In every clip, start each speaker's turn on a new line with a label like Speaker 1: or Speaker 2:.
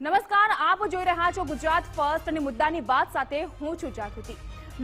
Speaker 1: નમસ્કાર, આપ જોઈ રહ્યા છો ગુજરાત ફર્સ્ટ અને મુદ્દાની વાત સાથે હું છું જાગૃતિ.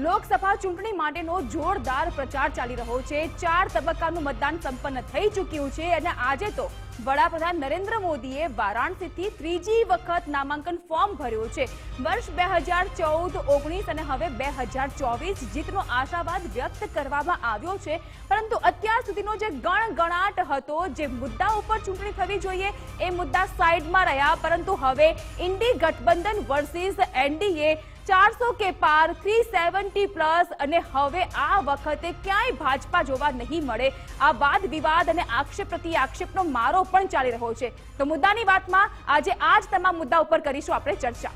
Speaker 1: લોકસભા ચૂંટણી માટેનો જોરદાર પ્રચાર ચાલી રહ્યો છે. ચાર તબક્કાનું મતદાન સંપન્ન થઈ ચૂક્યું છે અને આજે તો વડાપ્રધાન નરેન્દ્ર મોદીએ વારાણસીથી ત્રીજી વખત નામાંકન ફોર્મ ભર્યું છે. વર્ષ બે હજાર ચૌદ, ઓગણીસ અને હવે બે હજાર ચોવીસ જીતનો આશાવાદ વ્યક્ત કરવામાં આવ્યો છે. પરંતુ અત્યાર સુધીનો જે ગણગણાટ હતો, જે મુદ્દા ઉપર ચૂંટણી થવી જોઈએ, એ મુદ્દા સાઈડમાં રહ્યા. પરંતુ હવે ઇન્ડી ગઠબંધન વર્સિસ એનડીએ ચારસો કે પાર થ્રી સેવન્ટી પ્લસ અને હવે આ વખતે ક્યાંય ભાજપા જોવા નહીં મળે. આ વાદ વિવાદ અને આક્ષેપ પ્રતિ આક્ષેપનો મારો પણ ચાલી રહ્યો છે. તો મુદ્દાની વાતમાં આજે આ જ તમામ મુદ્દા ઉપર કરીશું આપણે ચર્ચા.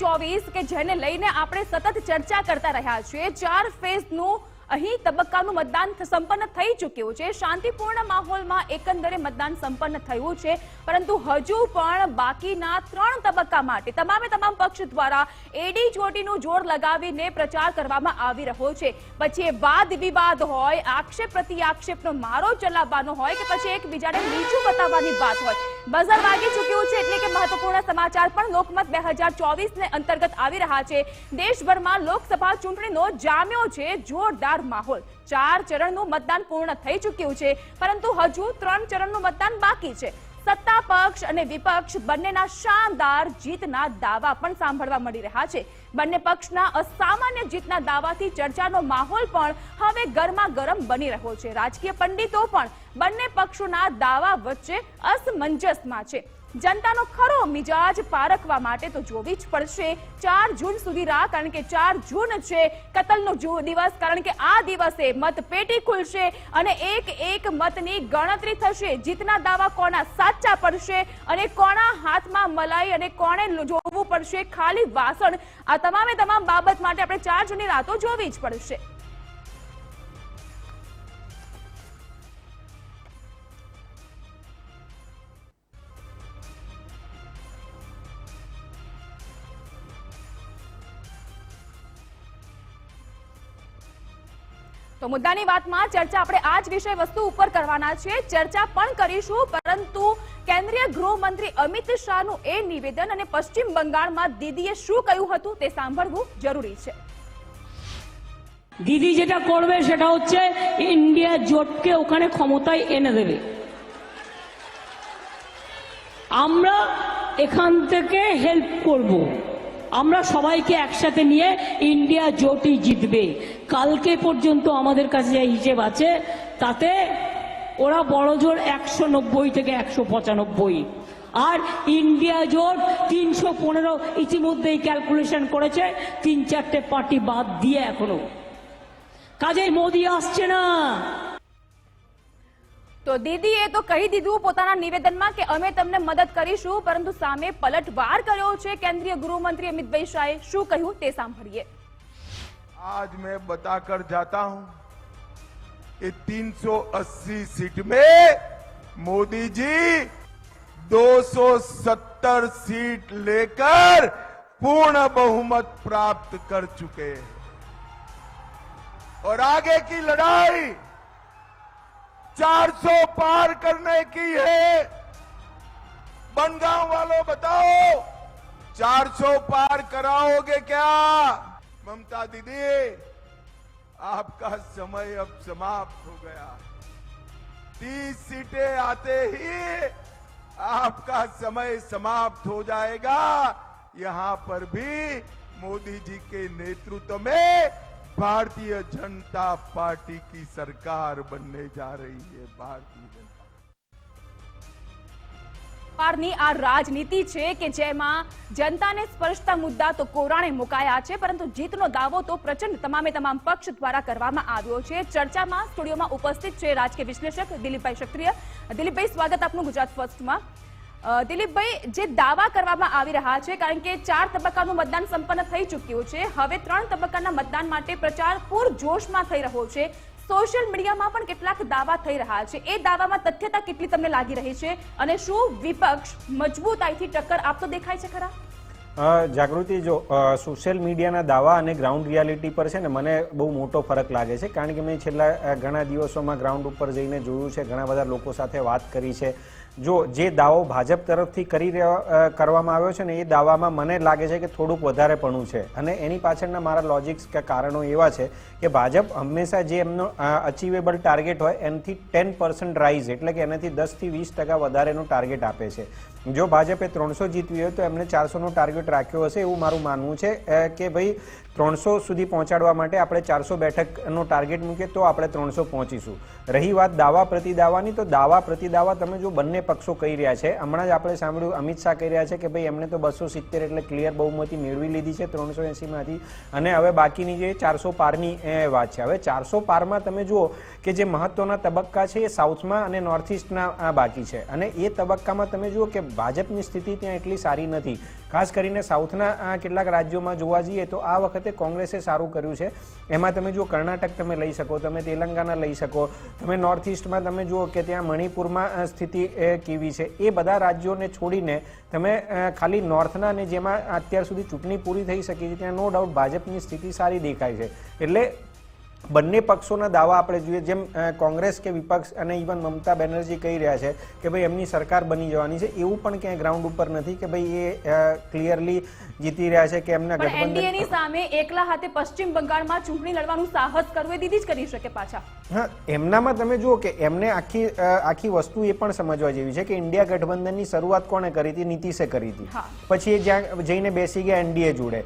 Speaker 1: ચોવીસ કે જેને લઈને આપણે સતત ચર્ચા કરતા રહ્યા છીએ. ચાર ફેઝનું અહીં તબક્કાનું મતદાન સંપન્ન થઈ ચૂક્યું છે. શાંતિપૂર્ણ માહોલમાં એકંદરે મતદાન સંપન્ન થયું છે. પરંતુ હજુ પણ બાકીના ત્રણ તબક્કા માટે તમામે તમામ પક્ષ દ્વારા એડી ચોટીનું જોર લગાવીને પ્રચાર કરવામાં આવી રહ્યો છે. પછી વાદ વિવાદ હોય આક્ષેપ પ્રતિ આક્ષેપનો મારો ચલાવવાનો હોય કે પછી એકબીજાને નીચું બતાવવાની વાત હોય બઝર વાગી ચૂક્યું છે એટલે કે મહત્વપૂર્ણ સમાચાર પણ લોકમત બે હજાર ચોવીસને અંતર્ગત આવી રહ્યા છે. દેશભરમાં લોકસભા ચૂંટણીનો જામ્યો છે જોરદાર માહોલ. ચાર ચરણનું મતદાન પૂર્ણ થઈ ચૂક્યું છે, પરંતુ હજુ ત્રણ ચરણનું મતદાન બાકી છે. સત્તા પક્ષ અને વિપક્ષ બંનેના શાનદાર જીતના દાવા પણ સાંભળવા મળી રહ્યા છે. બંને પક્ષના અસામાન્ય જીતના દાવાથી ચર્ચાનો માહોલ પણ હવે ગરમા ગરમ બની રહ્યો છે. રાજકીય પંડિતો પણ બંને પક્ષોના દાવા વચ્ચે અસમંજસમાં છે. જનતાનો ખરો મિજાજ પારખવા માટે તો જોવી જ પડશે. ચાર જૂન સુધી રાહ, કારણ કે ચાર જૂન છે કતલનો દિવસ, કારણ કે આ દિવસે મતપેટી ખુલશે અને એક એક મતની ગણતરી થશે. જીતના દાવા કોના સાચા પડશે અને કોના હાથમાં મલાઈ અને કોણે જોવું પડશે ખાલી વાસણ. આ તમામે તમામ બાબત માટે આપણે ચાર જૂની રાતો જોવી જ પડશે. તો મુદ્દાની વાતમાં ચર્ચા આપણે આ જ વિષય વસ્તુ ઉપર કરવાના છે ચર્ચા પણ કરીશું પરંતુ કેન્દ્રીય ગૃહમંત્રી અમિત શાહનું એ નિવેદન અને પશ્ચિમ બંગાળમાં દીદીએ શું કહ્યું હતું તે સાંભળવું જરૂરી છે
Speaker 2: দিদি যেটা করবে সেটা হচ্ছে ইন্ডিয়া জোটকে ওখানে ক্ষমতায় এনে দেবে আমরা এখান থেকে হেল্প করব আমরা সবাইকে একসাথে নিয়ে ইন্ডিয়া জোটই জিতবে। কালকে পর্যন্ত আমাদের কাছে যা হিসেব আছে, তাতে ওরা বড় জোর একশো নব্বই থেকে একশো পঁচানব্বই। আর ইন্ডিয়া জোট তিনশো পনেরো ইতিমধ্যেই ক্যালকুলেশন করেছে, তিন চারটে পার্টি বাদ দিয়ে এখনও। কাজে মোদি আসছে না।
Speaker 1: તો દીદીએ તો કહી દીધું પોતાના નિવેદનમાં કે અમે તમને મદદ કરીશું પરંતુ સામે પલટવાર કર્યો છે કેન્દ્રીય ગૃહમંત્રી અમિતભાઈ શાહે શું કહ્યું તે સાંભળીએ
Speaker 3: आज मैं बताकर जाता हूं कि 380 सीट में मोदी जी 270 सीट लेकर पूर्ण बहुमत प्राप्त कर चुके हैं और आगे की लड़ाई 400 पार करने की है। बनगांव वालों बताओ 400 पार कराओगे क्या? ममता दीदी, आपका समय अब समाप्त हो गया। तीस सीटें आते ही आपका समय समाप्त हो जाएगा। यहाँ पर भी मोदी जी के नेतृत्व में भारतीय जनता पार्टी की सरकार बनने जा रही है भारतीय जनता
Speaker 1: પારની આ રાજનીતિ છે કે જેમાં જનતાને સ્પર્શતા મુદ્દા તો કોરાણે મુકાયા છે પરંતુ જીતનો દાવો તો પ્રચંડ તમામે તમામ પક્ષ દ્વારા કરવામાં આવ્યો છે ચર્ચામાં સ્ટુડિયોમાં ઉપસ્થિત છે રાજકીય વિશ્લેષક દિલીપભાઈ ક્ષત્રિય દિલીપભાઈ સ્વાગત આપનું ગુજરાત ફર્સ્ટમાં અ, દિલીપભાઈ, જે દાવા કરવામાં આવી રહ્યા છે, કારણ કે ચાર તબક્કાનું મતદાન સંપન્ન થઈ ચૂક્યું છે. હવે ત્રણ તબક્કાના મતદાન માટે પ્રચાર પૂર જોશમાં થઈ રહ્યો છે. સોશિયલ મીડિયામાં પણ કેટલાક દાવા થઈ રહ્યા છે. એ દાવામાં તથ્યતા કેટલી તમને લાગી રહી છે? અને શું વિપક્ષ મજબૂતાઈથી ટક્કર આપતો દેખાય છે ખરા?
Speaker 4: જાગૃતિ જો સોશિયલ મીડિયાના દાવા અને ગ્રાઉન્ડ રિયાલિટી પર છે ને મને બહુ મોટો ફરક લાગે છે. કારણ કે મેં છેલ્લા ઘણા દિવસોમાં ગ્રાઉન્ડ ઉપર જઈને જોયું છે, ઘણા બધા લોકો સાથે વાત કરી છે. જો જે દાવો ભાજપ તરફથી કરી કરવામાં આવ્યો છે ને એ દાવામાં મને લાગે છે કે થોડુંક વધારે પણું છે. અને એની પાછળના મારા લોજિક્સ કે કારણો એવા છે કે ભાજપ હંમેશા જે એમનો અચીવેબલ ટાર્ગેટ હોય, એનાથી ટેન પર્સન્ટ રાઇઝ એટલે કે એનાથી દસથી વીસ ટકા વધારેનું ટાર્ગેટ આપે છે. જો ભાજપે ત્રણસો જીતવી હોય તો એમને ચારસોનું ટાર્ગેટ રાખ્યો હશે એવું મારું માનવું છે કે ભાઈ ત્રણસો સુધી પહોંચાડવા માટે આપણે ચારસો બેઠકનો ટાર્ગેટ મૂકીએ તો આપણે ત્રણસો પહોંચીશું. રહી વાત દાવા પ્રતિ દાવાની, તો દાવા પ્રતિ દાવા તમે જો બંને પક્ષો કહી રહ્યા છે, હમણાં જ આપણે સાંભળ્યું અમિત શાહ કહી રહ્યા છે કે ભાઈ એમણે તો બસો સિત્તેર એટલે ક્લિયર બહુમતી મેળવી લીધી છે, ત્રણસો એંસીમાંથી. અને હવે બાકીની જે ચારસો પારની, એ વાત છે. હવે ચારસો પારમાં તમે જુઓ કે જે મહત્વના તબક્કા છે એ સાઉથમાં અને નોર્થ ઇસ્ટના બાકી છે. અને એ તબક્કામાં તમે જુઓ કે ભાજપની સ્થિતિ ત્યાં એટલી સારી નથી. ખાસ કરીને સાઉથના કેટલાક રાજ્યોમાં જોવા જઈએ તો આ વખતે કોંગ્રેસે સારું કર્યું છે. એમાં તમે જુઓ કર્ણાટક તમે લઈ શકો, તમે તેલંગાના લઈ શકો, તમે નોર્થ ઇસ્ટમાં તમે જુઓ કે ત્યાં મણિપુરમાં સ્થિતિ કેવી છે. એ બધા રાજ્યોને છોડીને તમે ખાલી નોર્થના ને જેમાં અત્યાર સુધી ચૂંટણી પૂરી થઈ શકી છે, ત્યાં નો ડાઉટ ભાજપની સ્થિતિ સારી દેખાય છે. એટલે બંને પક્ષોના દાવા આપણે જોઈએ. જેમ કોંગ્રેસ કે વિપક્ષ અને ઇવન મમતા બેનર્જી કહી રહ્યા છે કે ભાઈ એમની સરકાર બની જવાની છે. એવું પણ ક્યાંય ગ્રાઉન્ડ ઉપર નથી કે ભાઈ એ ક્લિયરલી જીતી રહ્યા છે કે એમના
Speaker 1: પણ
Speaker 4: ગઠબંધન
Speaker 1: સામે એકલા હાથે પશ્ચિમ બંગાળમાં ચૂંટણી લડવાનું સાહસ કરવું એ દીદી જ કરી શકે પાછા.
Speaker 4: હા એમનામાં તમે જુઓ કે એમને આખી આખી વસ્તુ એ પણ સમજવા જેવી છે કે ઇન્ડિયા ગઠબંધનની શરૂઆત કોણે કરી હતી? નીતિશે કરી હતી. પછી એ જ્યાં જઈને બેસી ગયા એનડીએ જોડે.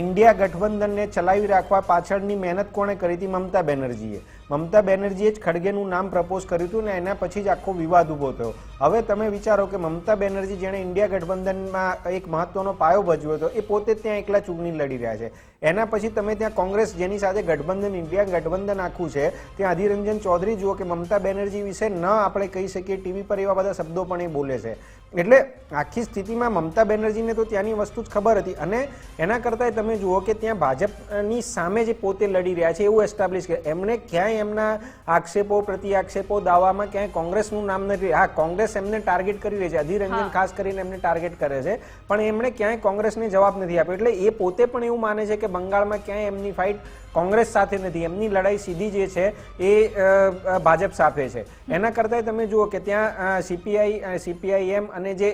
Speaker 4: ઇન્ડિયા ગઠબંધનને ચલાવી રાખવા પાછળની મહેનત કોણે કરી હતી મમતા બેનર્જીએ. મમતા બેનર્જીએ જ ખડગેનું નામ પ્રપોઝ કર્યું હતું ને એના પછી જ આખો વિવાદ ઊભો થયો. હવે તમે વિચારો કે મમતા બેનર્જી જેણે ઇન્ડિયા ગઠબંધનમાં એક મહત્વનો પાયો ભજવ્યો હતો, એ પોતે ત્યાં એકલા ચૂંટણી લડી રહ્યા છે. એના પછી તમે ત્યાં કોંગ્રેસ જેની સાથે ગઠબંધન, ઇન્ડિયા ગઠબંધન આખું છે, ત્યાં અધિરંજન ચૌધરી જુઓ કે મમતા બેનર્જી વિશે ન આપણે કહી શકીએ, ટીવી પર એવા બધા શબ્દો પણ એ બોલે છે. એટલે આખી સ્થિતિમાં મમતા બેનર્જીને તો ત્યાંની વસ્તુ જ ખબર હતી. અને એના કરતાંય તમે જુઓ કે ત્યાં ભાજપની સામે જે પોતે લડી રહ્યા છે એવું એસ્ટાબ્લિશ કે એમને ક્યાંય એમના આક્ષેપો પ્રતિ આક્ષેપો દાવામાં ક્યાંય કોંગ્રેસનું નામ નથી હા કોંગ્રેસ એમને ટાર્ગેટ કરી રહી છે અધિરંજન ખાસ કરીને એમને ટાર્ગેટ કરે છે. પણ એમણે ક્યાંય કોંગ્રેસને જવાબ નથી આપ્યો. એટલે એ પોતે પણ એવું માને છે કે બંગાળમાં ક્યાંય એમની ફાઇટ કોંગ્રેસ સાથે નથી. એમની લડાઈ સીધી જે છે એ ભાજપ સાથે છે. એના કરતાંય તમે જુઓ કે ત્યાં સીપીઆઈ સીપીઆઈએમ અને જે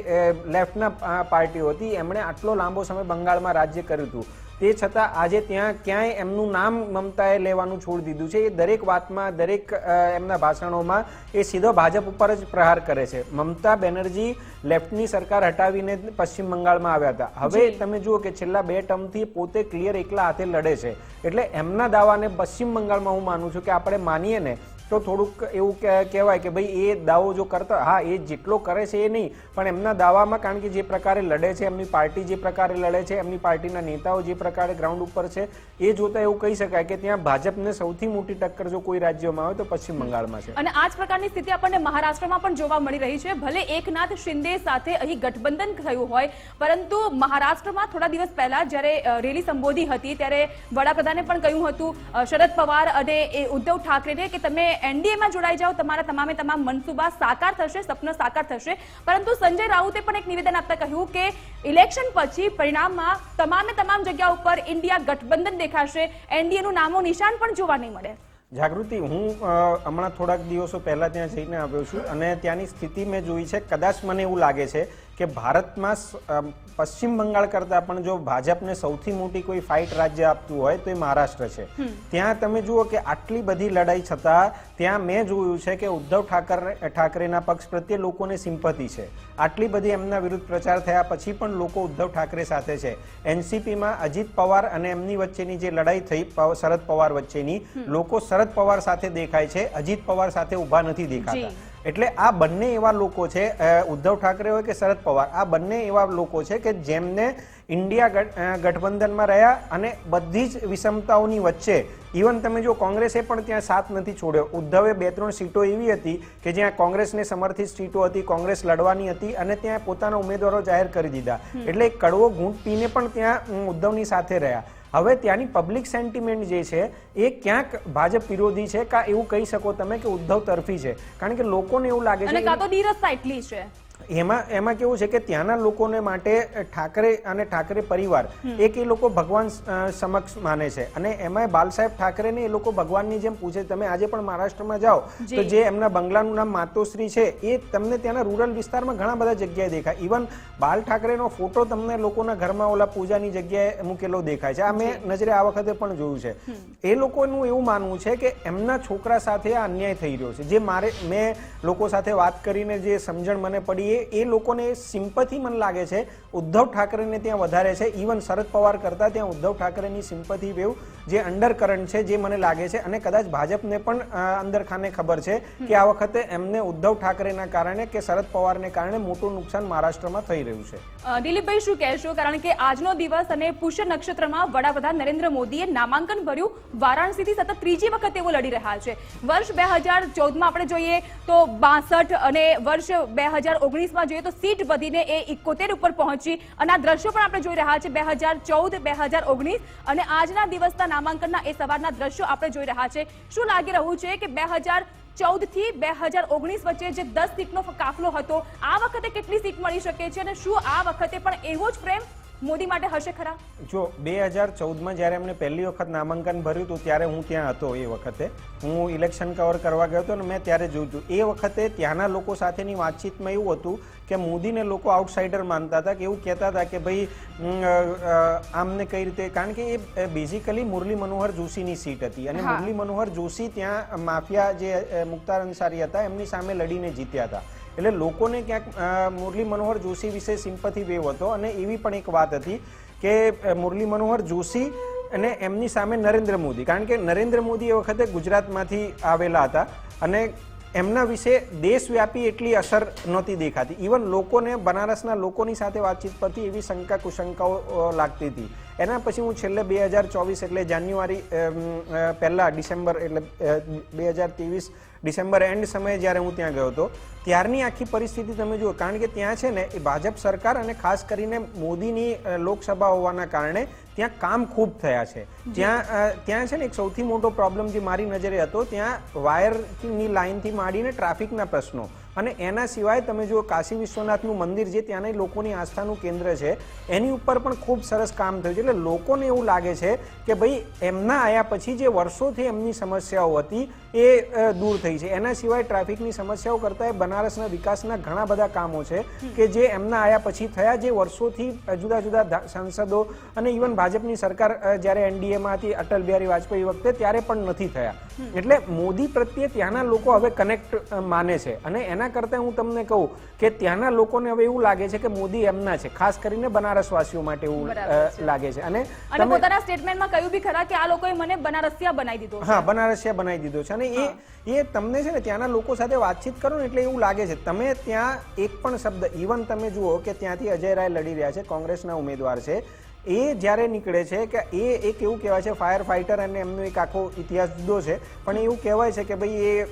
Speaker 4: લેફ્ટના પાર્ટીઓ હતી, એમણે આટલો લાંબો સમય બંગાળમાં રાજ્ય કર્યું હતું. તે છતાં આજે ત્યાં ક્યાંય એમનું નામ મમતાએ લેવાનું છોડી દીધું છે. એ દરેક વાતમાં દરેક એમના ભાષણોમાં એ સીધો ભાજપ ઉપર જ પ્રહાર કરે છે. મમતા બેનર્જી લેફ્ટની સરકાર હટાવીને પશ્ચિમ બંગાળમાં આવ્યા હતા. હવે તમે જુઓ કે છેલ્લા બે ટર્મથી પોતે ક્લિયર એકલા હાથે લડે છે. એટલે એમના દાવાને પશ્ચિમ બંગાળમાં હું માનું છું કે આપણે માનીએ ને તો થોડુંક એવું કહેવાય કે ભાઈ એ દાવો જો કરતા હા, એ જેટલો કરે છે એ નહીં, પણ એમના દાવામાં કારણ કે જે પ્રકારે લડે છે, એમની પાર્ટી જે પ્રકારે લડે છે, એમની પાર્ટીના નેતાઓ જે પ્રકારે ગ્રાઉન્ડ ઉપર છે, એ જોતા એવું કહી શકાય કે ત્યાં ભાજપને સૌથી મોટી ટક્કર જો કોઈ રાજ્યમાં હોય તો પશ્ચિમ બંગાળમાં છે.
Speaker 1: અને આ જ પ્રકારની સ્થિતિ આપણને મહારાષ્ટ્રમાં પણ જોવા મળી રહી છે. ભલે એકનાથ શિંદે સાથે અહીં ગઠબંધન થયું હોય, પરંતુ મહારાષ્ટ્રમાં થોડા દિવસ પહેલા જ્યારે રેલી સંબોધી હતી, ત્યારે વડાપ્રધાને પણ કહ્યું હતું શરદ પવાર અને ઉદ્ધવ ઠાકરેને કે તમે એનડીએમાં જોડાઈ જાઓ, તમારા તમામે તમામ મનસુબા સાકાર થશે, સપના સાકાર થશે. પરંતુ સંજય રાઉતે પણ એક નિવેદન આપતા કહ્યું કે ઇલેક્શન પછી પરિણામમાં તમામે તમામ જગ્યા ઉપર ઇન્ડિયા ગઠબંધન દેખાશે. એનડીએનું નામો નિશાન પણ જોવા નહીં મળે.
Speaker 4: જાગૃતિ, હું હમણાં થોડાક દિવસો પહેલા ત્યાં જઈને આવ્યો છું અને ત્યાંની સ્થિતિ મેં જોઈ છે. કદાચ મને એવું લાગે છે કે ભારતમાં પશ્ચિમ બંગાળ કરતાં પણ જો ભાજપને સૌથી મોટી કોઈ ફાઇટ રાજ્ય આપતું હોય તો એ મહારાષ્ટ્ર છે. ત્યાં તમે જુઓ કે આટલી બધી લડાઈ છતાં ત્યાં મેં જોયું છે કે ઉદ્ધવ ઠાકરે ઠાકરેના પક્ષ પ્રત્યે લોકોને સિમ્પથી છે. આટલી બધી એમના વિરુદ્ધ પ્રચાર થયા પછી પણ લોકો ઉદ્ધવ ઠાકરે સાથે છે. એનસીપીમાં અજીત પવાર અને એમની વચ્ચેની જે લડાઈ થઈ શરદ પવાર વચ્ચેની લોકો શરદ પવાર સાથે દેખાય છે. અજીત પવાર સાથે ઊભા નથી દેખાતા. એટલે આ બંને એવા લોકો છે ઉદ્ધવ ઠાકરે હોય કે શરદ પવાર આ બંને એવા લોકો છે કે જેમને ઇન્ડિયા ગઠબંધનમાં રહ્યા અને બધી જ વિષમતાઓની વચ્ચે ઇવન તમે જો કોંગ્રેસે પણ ત્યાં સાથ નથી છોડ્યો. ઉદ્ધવે બે ત્રણ સીટો એવી હતી કે જ્યાં કોંગ્રેસને સમર્થિત સીટો હતી કોંગ્રેસ લડવાની હતી અને ત્યાં પોતાના ઉમેદવારો જાહેર કરી દીધા. એટલે કડવો ઘૂંટ પીને પણ ત્યાં ઉદ્ધવની સાથે રહ્યા. હવે ત્યાંની પબ્લિક સેન્ટિમેન્ટ જે છે એ ક્યાંક ભાજપ વિરોધી છે કા એવું કહી શકો તમે કે ઉદ્ધવ તરફી છે? કારણ કે લોકોને એવું લાગે છે
Speaker 1: કાં તો નીરસતા એટલી છે.
Speaker 4: એમાં એમાં કેવું છે કે ત્યાંના લોકોને માટે ઠાકરે અને ઠાકરે પરિવાર એક એ લોકો ભગવાન સમક્ષ માને છે. અને એમાં બાલ સાહેબ ઠાકરેને એ લોકો ભગવાનની જેમ પૂછે તમે આજે પણ મહારાષ્ટ્રમાં જાઓ તો
Speaker 1: જે.
Speaker 4: એમના બંગલાનું નામ માતોશ્રી છે એ તમને ત્યાંના રૂરલ વિસ્તારમાં ઘણા બધા જગ્યાએ દેખાય. ઇવન બાલ ઠાકરેનો ફોટો તમને લોકોના ઘરમાં ઓલા પૂજાની જગ્યાએ મૂકેલો દેખાય છે. આ મેં નજરે આ વખતે પણ જોયું છે. એ લોકોનું એવું માનવું છે કે એમના છોકરા સાથે આ અન્યાય થઈ રહ્યો છે. જે મારે મેં લોકો સાથે વાત કરીને જે સમજણ મને પડી એ એ લોકોને સિમ્પથી મને લાગે છે, ઉદ્ધવ ઠાકરેને ત્યાં વધારે છે. ઇવન શરદ પવાર કરતા ત્યાં ઉદ્ધવ ઠાકરેની સિમ્પથી વેવ જે અંડર કરંટ છે જે મને લાગે છે અને કદાચ ભાજપને પણ અ, અંદર ખાને ખબર છે કે આ વખતે એમને ઉદ્ધવ ઠાકરેના કારણે કે શરદ પવારને કારણે મોટું નુકસાન મહારાષ્ટ્રમાં થઈ રહ્યું છે.
Speaker 1: દિલીપભાઈ શું કહેશો? કારણ કે આજનો દિવસ અને પુષ્ય નક્ષત્રમાં વડાપ્રધાન નરેન્દ્ર મોદીએ નામાંકન ભર્યું. વારાણસીથી સતત ત્રીજી વખત તેઓ લડી રહ્યા છે. વર્ષ બે હજાર ચૌદમાં આપણે જોઈએ તો બાસઠ અને વર્ષ બે હજાર ઓગણીસમાં જોઈએ તો સીટ વધીને એ ઇકોતેર ઉપર પહોંચી. અને આ દ્રશ્યો પણ આપણે જોઈ રહ્યા છે બે હજાર ચૌદ બે હજાર ઓગણીસ. અને આજના દિવસના નામાંકનના એ સવારના દ્રશ્યો આપણે જોઈ રહ્યા છે. શું લાગી રહ્યું છે કે બે હજાર ચૌદથી બે હજાર ઓગણીસ વચ્ચે જે દસ સીટનો કાફલો હતો, આ વખતે કેટલી સીટ મળી શકે છે અને શું આ વખતે પણ એવો જ પ્રેમ મોદી માટે હશે ખરા?
Speaker 4: જો બે હજાર ચૌદમાં જ્યારે એમને પહેલી વખત નામાંકન ભર્યું હતું ત્યારે હું ત્યાં હતો એ વખતે. હું ઇલેક્શન કવર કરવા ગયો હતો અને મેં ત્યારે જોયું હતું. એ વખતે ત્યાંના લોકો સાથેની વાતચીતમાં એવું હતું કે મોદીને લોકો આઉટસાઇડર માનતા હતા કે એવું કહેતા હતા કે ભાઈ આમને કઈ રીતે કારણ કે એ બેઝિકલી મુરલી મનોહર જોશીની સીટ હતી. અને મુરલી મનોહર જોશી ત્યાં માફિયા જે મુખ્તાર અંસારી હતા એમની સામે લડીને જીત્યા હતા. એટલે લોકોને ક્યાંક મુરલી મનોહર જોશી વિશે સિમ્પથી વેવ હતો અને એવી પણ એક વાત હતી કે મુરલી મનોહર જોશી અને એમની સામે નરેન્દ્ર મોદી. કારણ કે નરેન્દ્ર મોદી એ વખતે ગુજરાતમાંથી આવેલા હતા અને એમના વિશે દેશવ્યાપી એટલી અસર નહોતી દેખાતી. ઇવન લોકોને, બનારસના લોકોની સાથે વાતચીત પરથી એવી શંકા કુશંકાઓ લાગતી હતી. એના પછી હું છેલ્લે બે હજાર ચોવીસ એટલે જાન્યુઆરી પહેલાં ડિસેમ્બર એટલે બે હજાર ત્રેવીસ ડિસેમ્બર એન્ડ સમયે જ્યારે હું ત્યાં ગયો હતો, ત્યારની આખી પરિસ્થિતિ તમે જુઓ, કારણ કે ત્યાં છે ને એ ભાજપ સરકાર અને ખાસ કરીને મોદીની લોકસભા હોવાના કારણે ત્યાં કામ ખૂબ થયા છે. ત્યાં ત્યાં છે ને એક સૌથી મોટો પ્રોબ્લેમ જે મારી નજરે હતો, ત્યાં વાયરની લાઇનથી માંડીને ટ્રાફિકના પ્રશ્નો. અને એના સિવાય તમે જુઓ કાશી વિશ્વનાથનું મંદિર જે ત્યાંના લોકોની આસ્થાનું કેન્દ્ર છે એની ઉપર પણ ખૂબ સરસ કામ થયું છે. એટલે લોકોને એવું લાગે છે કે ભાઈ એમના આયા પછી જે વર્ષોથી એમની સમસ્યાઓ હતી એ દૂર થઈ છે. એના સિવાય ટ્રાફિકની સમસ્યાઓ કરતાં એ બનારસના વિકાસના ઘણા બધા કામો છે કે જે એમના આયા પછી થયા જે વર્ષોથી જુદા જુદા સાંસદો અને ઇવન ભાજપની સરકાર જ્યારે એનડીએમાં હતી અટલ બિહારી વાજપેયી વખતે ત્યારે પણ નથી થયા. એટલે મોદી પ્રત્યે ત્યાંના લોકો હવે કનેક્ટ માને છે. અને એના કરતાં હું તમને કહું કે ત્યાંના લોકોને હવે એવું લાગે છે કે મોદી એમના છે ખાસ કરીને બનારસવાસીઓ માટે એવું લાગે છે. અને
Speaker 1: અને પોતાના સ્ટેટમેન્ટમાં કહ્યું બી ખરા કે આ લોકોએ મને બનારસિયા બનાવી દીધો
Speaker 4: હા બનારસિયા બનાવી દીધો છે. અને એ એ તમને છે ને ત્યાંના લોકો સાથે વાતચીત કરો ને એટલે એવું લાગે છે. તમે ત્યાં એક પણ શબ્દ ઇવન તમે જુઓ કે ત્યાંથી અજય રાય લડી રહ્યા છે કોંગ્રેસના ઉમેદવાર છે. એ જ્યારે નીકળે છે કે એ એક એવું કહેવાય છે ફાયર ફાઇટર અને એમનો એક આખો ઇતિહાસ જુદો છે. પણ એવું કહેવાય છે કે ભાઈ એ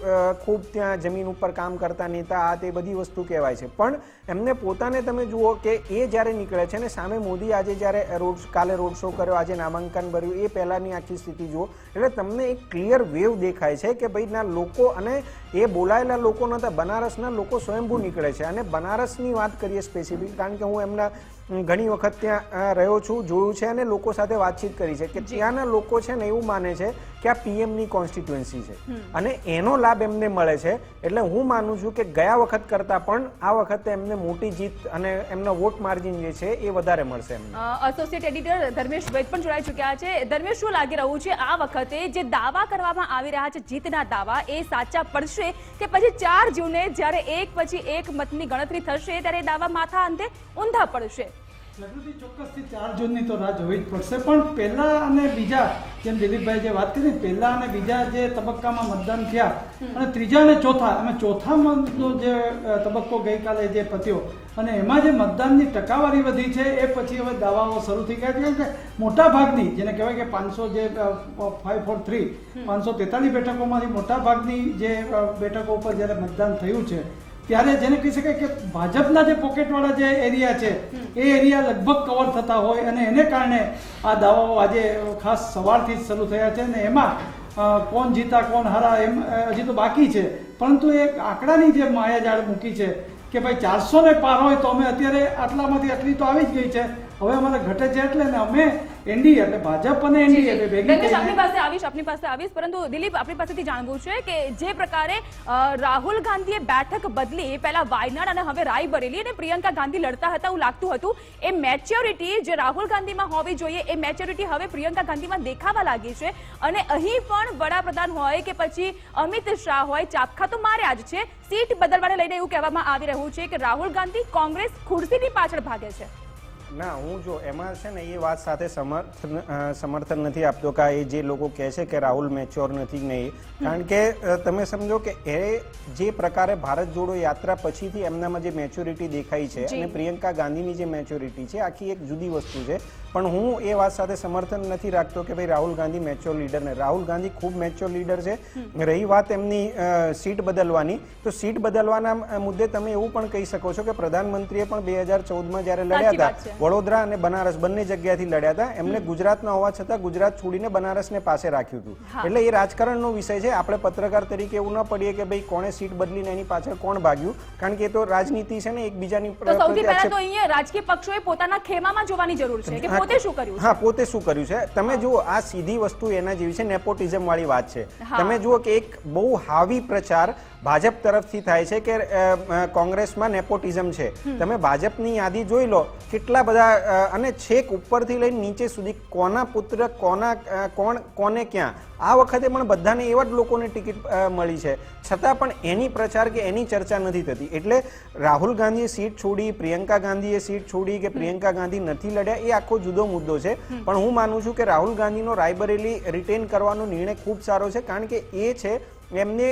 Speaker 4: ખૂબ ત્યાં જમીન ઉપર કામ કરતા નેતા આ તે બધી વસ્તુ કહેવાય છે. પણ એમને પોતાને તમે જુઓ કે એ જ્યારે નીકળે છે ને, સામે મોદી આજે જ્યારે રોડ કાલે રોડ શો કર્યો, આજે નામાંકન ભર્યું, એ પહેલાંની આખી સ્થિતિ જુઓ. એટલે તમને એક ક્લિયર વેવ દેખાય છે કે ભાઈ ના લોકો અને એ બોલાયેલા લોકો નતા, બનારસના લોકો સ્વયંભૂ નીકળે છે. અને બનારસની વાત કરીએ સ્પેસિફિક કારણ કે હું એમના ઘણી વખત ત્યાં રહ્યો છું જોયું છે અને લોકો સાથે વાતચીત કરી છે કે ત્યાંના લોકો છે ને એવું માને છે કે આ પીએમની કોન્સ્ટિટ્યુએન્સી છે. અને એનો લાભ એમને મળે છે. એટલે હું માનું છું કે ગયા વખત કરતા પણ આ વખતે એમને મોટી જીત અને એમનો વોટ માર્જિન જે છે એ વધારે મળશે એમને.
Speaker 1: એસોસિએટ એડિટર ધર્મેશ વૈદ પણ જોડાઈ ચૂક્યા છે. ધર્મેશ શું લાગી રહ્યું છે આ વખતે જે દાવા કરવામાં આવી રહ્યા છે જીતના દાવા એ સાચા પડશે કે પછી ચાર જૂને જ્યારે એક પછી એક મતની ગણતરી થશે ત્યારે દાવા માથા અંતે ઊંધા પડશે?
Speaker 5: પ્રકૃતિ ચોક્કસથી ચાર જૂનની તો રાહ જોવી જ પડશે. પણ પહેલા અને બીજા જેમ દિલીપભાઈ જે વાત કરી પહેલા અને બીજા જે તબક્કામાં મતદાન થયા અને ત્રીજા અને ચોથા અને ચોથામાં જે તબક્કો ગઈકાલે જે પત્યો અને એમાં જે મતદાનની ટકાવારી વધી છે એ પછી હવે દાવાઓ શરૂ થઈ ગયા છે. કેમ કે મોટા ભાગની જેને કહેવાય કે પાંચસો જે ફાઈવ ફોર થ્રી પાંચસો તેતાલીસ બેઠકોમાંથી મોટા ભાગની જે બેઠકો ઉપર જ્યારે મતદાન થયું છે ત્યારે જેને કહી શકાય કે ભાજપના જે પોકેટવાળા જે એરિયા છે એ એરિયા લગભગ કવર થતા હોય અને એને કારણે આ દાવાઓ આજે ખાસ સવારથી જ શરૂ થયા છે અને એમાં કોણ જીતા કોણ હારા એમ હજી તો બાકી છે. પરંતુ એક આંકડાની જે માયાજાળ મૂકી છે કે ભાઈ ચારસો ને પાર હોય તો અમે અત્યારે આટલામાંથી આટલી તો આવી જ ગઈ છે. હવે અમારે ઘટે છે એટલે ને અમે એનડીએ એટલે ભાજપ અને એનડીએ બે ભેગી
Speaker 1: આપની પાસે આવીશ આપની પાસે આવીશ. પરંતુ દિલીપ આપણી પાસેથી જાણવું છે કે જે પ્રકારે રાહુલ ગાંધીએ બેઠક બદલી પહેલા વાયનાડ અને હવે રાયબરેલી અને પ્રિયંકા ગાંધી લડતા હતા એવું લાગતું હતું. એ મેચ્યોરિટી જે રાહુલ ગાંધીમાં હોવી જોઈએ એ મેચ્યોરિટી હવે પ્રિયંકા ગાંધીમાં દેખાવા લાગી છે. અને અહીં પણ વડાપ્રધાન હોય કે પછી અમિત શાહ હોય ચાપખા તો માર્યા જ છે. સીટ બદલવાને લઈને એવું કહેવામાં આવી રહ્યું છે કે રાહુલ ગાંધી કોંગ્રેસ ખુરશીની પાછળ ભાગે છે.
Speaker 4: ના હું જો એમાં છે ને એ વાત સાથે સમર્થન સમર્થન નથી આપતો કે એ જે લોકો કહે છે કે રાહુલ મેચ્યોર નથી નહીં કારણ કે તમે સમજો કે એ જે પ્રકારે ભારત જોડો યાત્રા પછીથી એમનામાં જે મેચ્યોરિટી દેખાઈ છે અને પ્રિયંકા ગાંધીની જે મેચ્યોરિટી છે આખી એક જુદી વસ્તુ છે. પણ હું એ વાત સાથે સમર્થન નથી રાખતો કે ભાઈ રાહુલ ગાંધી મેચ્યોર લીડર ને. રાહુલ ગાંધી ખૂબ મેચ્યોર લીડર છે. રહી વાત એમની સીટ બદલવાની. તો સીટ બદલવાના મુદ્દે તમે એવું પણ કહી શકો છો કે પ્રધાનમંત્રીએ પણ બે હજાર ચૌદમાં જ્યારે લડ્યા હતા વડોદરા અને બનારસ બંને જગ્યાથી લડ્યા હતા. એમને ગુજરાતના હોવા છતાં ગુજરાત છોડીને બનારસને પાસે રાખ્યું હતું. એટલે એ રાજકારણનો વિષય છે. આપણે પત્રકાર તરીકે એવું ન પડીએ કે ભાઈ કોણે સીટ બદલીને એની પાછળ કોણ ભાગ્યું. કારણ કે એ તો રાજનીતિ છે ને એકબીજાની
Speaker 1: સૌથી પહેલા તો અહીંયા રાજકીય પક્ષોએ પોતાના ખેમામાં જોવાની જરૂર છે કે પોતે શું કર્યું
Speaker 4: હા પોતે શું કર્યું છે? તમે જુઓ આ સીધી વસ્તુ એના જેવી છે નેપોટિઝમ વાળી વાત છે. તમે જુઓ કે એક બહુ હાવી પ્રચાર ભાજપ તરફથી થાય છે કે કોંગ્રેસમાં નેપોટિઝમ છે. તમે ભાજપની યાદી જોઈ લો કેટલા બધા અને છેક ઉપરથી લઈને નીચે સુધી કોના પુત્ર કોના કોણ કોને ક્યાં? આ વખતે પણ બધાને એવા જ લોકોને ટિકિટ મળી છે. છતાં પણ એની પ્રચાર કે એની ચર્ચા નથી થતી. એટલે રાહુલ ગાંધીએ સીટ છોડી પ્રિયંકા ગાંધીએ સીટ છોડી કે પ્રિયંકા ગાંધી નથી લડ્યા એ આખો જુદો મુદ્દો છે. પણ હું માનું છું કે રાહુલ ગાંધીનો રાયબરેલી રિટેન કરવાનો નિર્ણય ખૂબ સારો છે કારણ કે એ છે એમને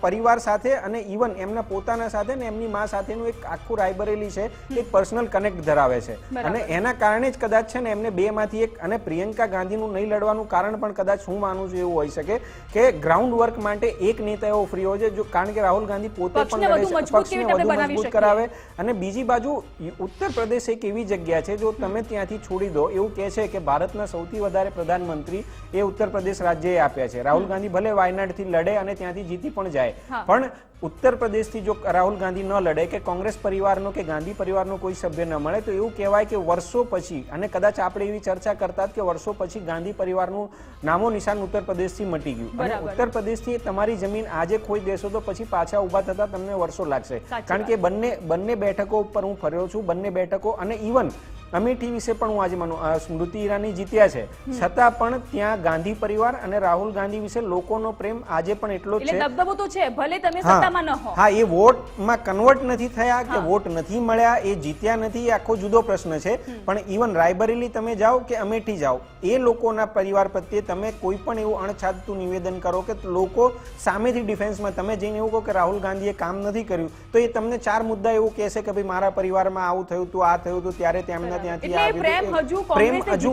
Speaker 4: પરિવાર સાથે અને ઇવન એમના પોતાના સાથે ને એમની મા સાથેનું એક આખું રાયબરેલી છે એક પર્સનલ કનેક્ટ ધરાવે છે. અને એના કારણે જ કદાચ છે ને એમને બે માંથી એક અને પ્રિયંકા ગાંધીનું નહીં લડવાનું કારણ પણ કદાચ હું માનું છું એવું હોઈ શકે કે ગ્રાઉન્ડ વર્ક માટે એક નેતા એવો ફ્રી હોય છે જો કારણ કે રાહુલ ગાંધી પોતે પણ લડે છે પક્ષને વધુ મજબૂત કરાવે. અને બીજી બાજુ ઉત્તર પ્રદેશ એક એવી જગ્યા છે જો તમે ત્યાંથી છોડી દો એવું કહે છે કે ભારતના સૌથી વધારે પ્રધાનમંત્રી એ ઉત્તર પ્રદેશ રાજ્યએ આપ્યા છે. રાહુલ ગાંધી ભલે વાયનાડથી લડે અને ત્યાંથી જીતી પણ જાય. પણ ઉત્તર પ્રદેશથી જો રાહુલ ગાંધી ન લડે કે કોંગ્રેસ પરિવારનો કે ગાંધી પરિવારનો કોઈ સભ્ય ન મળે તો એવું કહેવાય કે વર્ષો પછી અને કદાચ આપણે એવી ચર્ચા કરતા કે વર્ષો પછી ગાંધી પરિવારનું નામો નિશાન ઉત્તર પ્રદેશથી મટી ગયું. અને ઉત્તર પ્રદેશથી તમારી જમીન આજે ખોઈ દેશો તો પછી પાછા ઊભા થતા તમને વર્ષો લાગશે. કારણ કે બંને બંને બેઠકો ઉપર હું ફર્યો છું બંને બેઠકો અને ઇવન અમેઠી વિશે પણ હું આજે માનું સ્મૃતિ ઈરાની જીત્યા છે. છતાં પણ ત્યાં ગાંધી પરિવાર અને રાહુલ ગાંધી વિશે લોકોનો પ્રેમ આજે પણ એટલો છે.
Speaker 1: દબદબો તો છે ભલે તમે સત્તામાં ન હો.
Speaker 4: હા એ વોટમાં કન્વર્ટ નથી થયા કે વોટ નથી મળ્યા એ જીત્યા નથી આખો જુદો પ્રશ્ન છે. પણ ઇવન રાયબરેલી તમે જાઓ કે અમેઠી જાઓ એ લોકોના પરિવાર પ્રત્યે તમે કોઈ પણ એવું અણછાદતું નિવેદન કરો કે લોકો સામેથી ડિફેન્સમાં તમે જઈને એવું કહો કે રાહુલ ગાંધીએ કામ નથી કર્યું તો એ તમને ચાર મુદ્દા એવું કહેશે કે ભાઈ મારા પરિવારમાં આવું થયું હતું આ થયું હતું ત્યારે તેમના ત્યાંથી આ
Speaker 1: પ્રેમ હજુ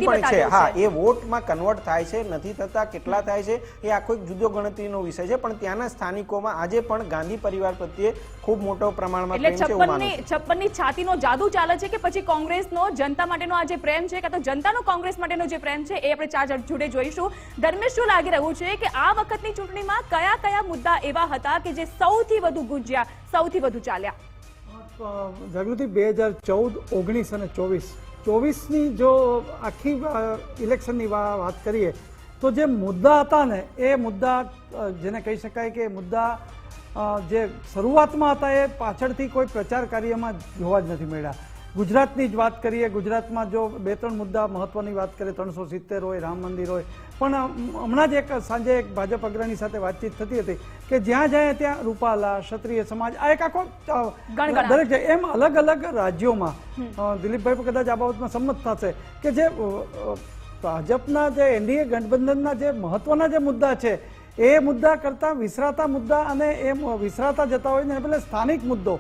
Speaker 4: પણ છે. હા એ વોટમાં કન્વર્ટ થાય છે નથી થતા કેટલા થાય છે એ આખો એક જુદો ગણતરીનો વિષય છે. પણ ત્યાંના સ્થાનિકોમાં આજે પણ ગાંધી પરિવાર પ્રત્યે ખૂબ મોટો પ્રમાણમાં પ્રેમ છે એવું માનું
Speaker 1: છપ્પનની છાતીનો જાદુ ચાલે છે કે પછી કોંગ્રેસનો જનતા માટેનો આ જે પ્રેમ છે કાં તો જનતાનો કોંગ્રેસ માટેનો જે પ્રેમ છે એ આપણે ચાર જોડે જોઈશું. ધર્મેશ શું લાગી રહ્યું છે કે આ વખતની ચૂંટણીમાં કયા કયા મુદ્દા એવા હતા કે જે સૌથી વધુ ગુંજ્યા સૌથી વધુ ચાલ્યા?
Speaker 5: જાગૃતિ બે હજાર ચૌદ, ઓગણીસ અને ચોવીસ. ચોવીસની જો આખી ઇલેક્શનની વાત કરીએ, તો જે મુદ્દા હતા ને, એ મુદ્દા જેને કહી શકાય કે મુદ્દા જે શરૂઆતમાં હતા, એ પાછળથી કોઈ પ્રચાર કાર્યમાં જોવા જ નથી મળ્યા. ગુજરાતની જ વાત કરીએ, ગુજરાતમાં જો બે ત્રણ મુદ્દા મહત્વની વાત કરીએ, ત્રણસો સિત્તેર હોય, રામ મંદિર હોય પણ હમણાં જ એક સાંજે એક ભાજપ અગ્રણી સાથે વાતચીત થતી હતી કે જ્યાં જાય ત્યાં રૂપાલા ક્ષત્રિય સમાજ આ એક આખો. દરેક એમ અલગ અલગ રાજ્યોમાં દિલીપભાઈ કદાચ આ બાબતમાં સંમત થશે કે જે ભાજપના જે એનડીએ ગઠબંધનના જે મહત્વના જે મુદ્દા છે એ મુદ્દા કરતા વિસરાતા મુદ્દા અને એ વિસરાતા જતા હોય ને એને સ્થાનિક મુદ્દો.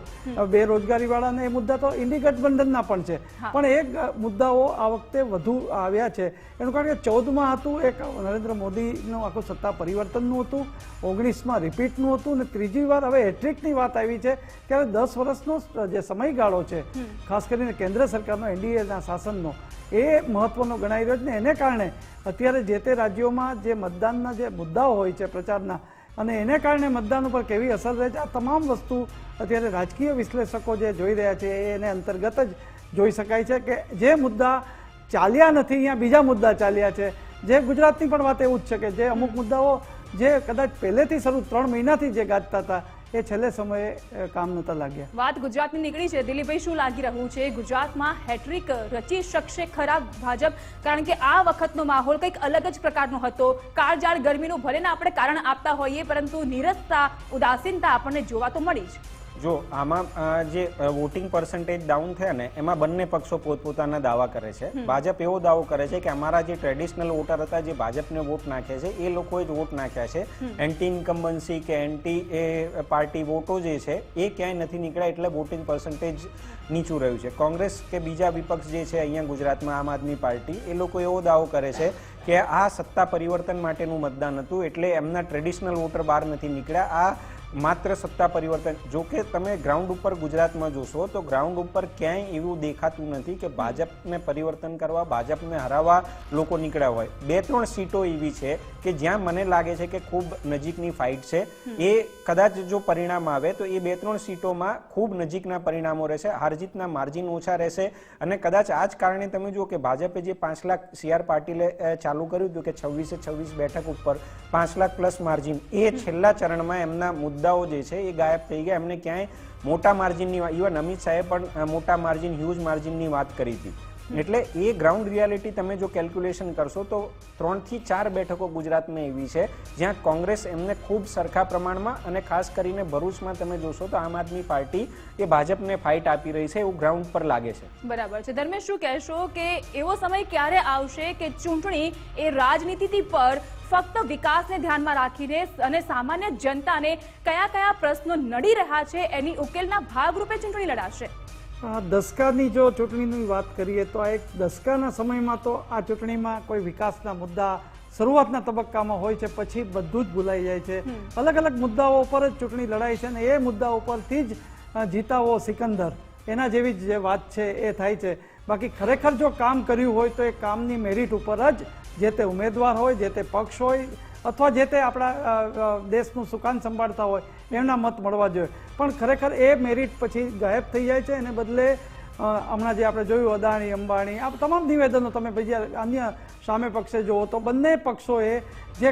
Speaker 5: બેરોજગારીવાળા એ મુદ્દા તો ઇન્ડી ગઠબંધનના પણ છે. પણ એ મુદ્દાઓ આ વખતે વધુ આવ્યા છે. એનું કારણ કે ચૌદમાં હતું એક નરેન્દ્ર મોદીનું આખું સત્તા પરિવર્તનનું હતું ઓગણીસમાં રિપીટનું હતું અને ત્રીજી વાર હવે હેટ્રિકની વાત આવી છે ત્યારે દસ વર્ષનો જે સમયગાળો છે ખાસ કરીને કેન્દ્ર સરકારનો એનડીએના શાસનનો એ મહત્વનો ગણાઈ રહ્યો છે ને એને કારણે અત્યારે જે તે રાજ્યોમાં જે મતદાનના જે મુદ્દાઓ હોય છે પ્રચારના. અને એને કારણે મતદાન ઉપર કેવી અસર રહે છે? આ તમામ વસ્તુ અત્યારે રાજકીય વિશ્લેષકો જે જોઈ રહ્યા છે એને અંતર્ગત જ જોઈ શકાય છે કે જે મુદ્દા ચાલ્યા નથી, અહીંયા બીજા મુદ્દા ચાલ્યા છે. જે ગુજરાતની પણ વાત એવું જ છે કે જે અમુક મુદ્દાઓ જે કદાચ પહેલેથી શરૂ ત્રણ મહિનાથી જે ગાજતા હતા એ છેલ્લે સમયે કામ નહોતા લાગ્યા.
Speaker 1: વાત ગુજરાતની નીકળી છે. દિલીપભાઈ, શું લાગી રહ્યું છે? ગુજરાતમાં હેટ્રિક રચી શકશે ખરા ભાજપ? કારણ કે આ વખતનો માહોલ કંઈક અલગ જ પ્રકારનો હતો. કાળજાળ ગરમીનું ભલેને આપણે કારણ આપતા હોઈએ, પરંતુ નીરસતા, ઉદાસીનતા આપણને જોવા તો મળી જ.
Speaker 4: જો આમાં જે વોટિંગ પર્સન્ટેજ ડાઉન થયા ને એમાં બંને પક્ષો પોતપોતાના દાવા કરે છે. ભાજપ એવો દાવો કરે છે કે અમારા જે ટ્રેડિશનલ વોટર હતા જે ભાજપને વોટ નાખ્યા છે એ લોકોએ જ વોટ નાખ્યા છે. એન્ટી ઇન્કમ્બન્સી કે એન્ટી એ પાર્ટી વોટો જે છે એ ક્યાંય નથી નીકળ્યા એટલે વોટિંગ પર્સન્ટેજ નીચું રહ્યું છે. કોંગ્રેસ કે બીજા વિપક્ષ જે છે અહીંયા ગુજરાતમાં આમ આદમી પાર્ટી એ લોકો એવો દાવો કરે છે કે આ સત્તા પરિવર્તન માટેનું મતદાન હતું એટલે એમના ટ્રેડિશનલ વોટર બહાર નથી નીકળ્યા. આ માત્ર સત્તા પરિવર્તન. જો કે તમે ગ્રાઉન્ડ ઉપર ગુજરાતમાં જોશો તો ગ્રાઉન્ડ ઉપર ક્યાંય એવું દેખાતું નથી કે ભાજપને પરિવર્તન કરવા ભાજપને હરાવવા લોકો નીકળ્યા હોય. બે ત્રણ સીટો એવી છે કે જ્યાં મને લાગે છે કે ખૂબ નજીકની ફાઇટ છે. એ કદાચ જો પરિણામ આવે તો એ બે ત્રણ સીટોમાં ખૂબ નજીકના પરિણામો રહેશે હારજીતના માર્જિન ઓછા રહેશે અને કદાચ આ જ કારણે તમે જુઓ કે ભાજપે જે પાંચ લાખ સીઆર પાટીલે ચાલુ કર્યું હતું કે છવ્વીસે છવ્વીસ બેઠક ઉપર પાંચ લાખ પ્લસ માર્જિન એ છેલ્લા ચરણમાં એમના મુદ્દાઓ જે છે એ ગાયબ થઈ ગયા. એમને ક્યાંય મોટા માર્જિનની ઇવન અમિત શાહે પણ મોટા માર્જિન હ્યુજ માર્જિનની વાત કરી હતી. એટલે એ ગ્રાઉન્ડ રિયાલિટી તમે જો કેલ્ક્યુલેશન કરશો તો ત્રણથી ચાર બેઠકો ગુજરાતમાં એવી છે, જ્યાં કોંગ્રેસ એમને ખૂબ સરખા પ્રમાણમાં અને ખાસ કરીને ભરૂચમાં તમે જોશો તો આમ આદમી પાર્ટી એ ભાજપને ફાઇટ આપી રહી છે, એવું ગ્રાઉન્ડ પર લાગે છે.
Speaker 1: બરાબર છે. ધર્મેશ, શું કહેશો કે એવો સમય ક્યારે આવશે કે ચૂંટણી એ રાજનીતિથી પર ફક્ત વિકાસને ધ્યાનમાં રાખીને અને સામાન્ય જનતાને કયા કયા પ્રશ્નો નડી રહ્યા છે, એની ઉકેલના ભાગરૂપે ચૂંટણી લડાશે?
Speaker 5: દસકાની જો ચૂંટણીની વાત કરીએ તો આ એક દસકાના સમયમાં તો આ ચૂંટણીમાં કોઈ વિકાસના મુદ્દા શરૂઆતના તબક્કામાં હોય છે પછી બધું જ ભૂલાઈ જાય છે. અલગ અલગ મુદ્દાઓ ઉપર જ ચૂંટણી લડાય છે અને એ મુદ્દા ઉપરથી જ જીતાવો સિકંદર. એના જેવી જ જે વાત છે એ થાય છે. બાકી ખરેખર જો કામ કર્યું હોય તો એ કામની મેરિટ ઉપર જ જે તે ઉમેદવાર હોય જે તે પક્ષ હોય અથવા જે તે આપણા દેશનું સુકાન સંભાળતા હોય એમના મત મળવા જોઈએ. પણ ખરેખર એ મેરિટ પછી ગાયબ થઈ જાય છે એને બદલે હમણાં જે આપણે જોયું અદાણી અંબાણી આ તમામ નિવેદનો તમે બીજા અન્ય સામે પક્ષે જુઓ તો બંને પક્ષોએ જે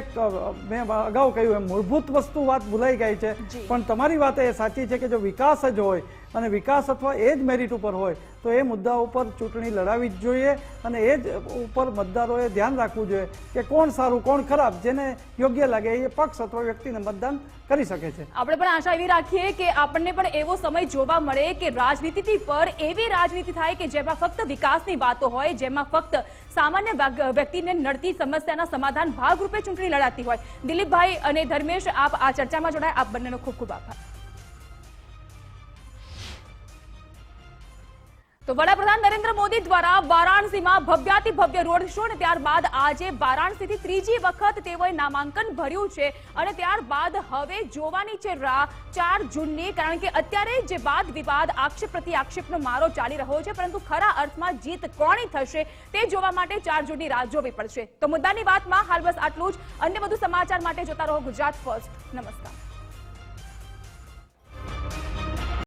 Speaker 5: મેં અગાઉ કહ્યું એમ મૂળભૂત વસ્તુ વાત ભૂલાઈ ગઈ છે. પણ તમારી વાત એ સાચી છે કે જો વિકાસ જ હોય અને વિકાસ અથવા એ જ મેરિટ ઉપર હોય, તો એ મુદ્દા ઉપર ચૂંટણી લડાવી જ જોઈએ અને એ જ ઉપર મતદારોએ ધ્યાન રાખવું જોઈએ કે કોણ સારું, કોણ ખરાબ, જેને યોગ્ય લાગે એ પક્ષ અથવા વ્યક્તિને મતદાન કરી શકે છે.
Speaker 1: આપણે પણ આશા એવી રાખીએ કે આપણને પણ એવો સમય જોવા મળે કે રાજનીતિથી પર એવી રાજનીતિ થાય કે જેમાં ફક્ત વિકાસની વાતો હોય, જેમાં ફક્ત સામાન્ય વ્યક્તિને નડતી સમસ્યાના સમાધાન ભાગરૂપે ચૂંટણી લડાતી હોય. દિલીપભાઈ અને ધર્મેશ, આપ આ ચર્ચામાં જોડાય. આપ બંનેનો ખૂબ ખૂબ આભાર. તો વડાપ્રધાન નરેન્દ્ર મોદી દ્વારા વારાણસીમાં ભવ્યાતિ ભવ્ય રોડ શો અને ત્યારબાદ આજે વારાણસીથી ત્રીજી વખત તેઓએ નામાંકન ભર્યું છે અને ત્યારબાદ હવે જોવાની છે રાહ ચાર જૂનની, કારણ કે અત્યારે જે વાદ વિવાદ, આક્ષેપ પ્રતિ આક્ષેપનો મારો ચાલી રહ્યો છે, પરંતુ ખરા અર્થમાં જીત કોની થશે તે જોવા માટે ચાર જૂનની રાહ જોવી પડશે. તો મુદ્દાની વાતમાં હાલ બસ આટલું જ. અન્ય વધુ સમાચાર માટે જોતા રહો ગુજરાત ફર્સ્ટ. નમસ્કાર.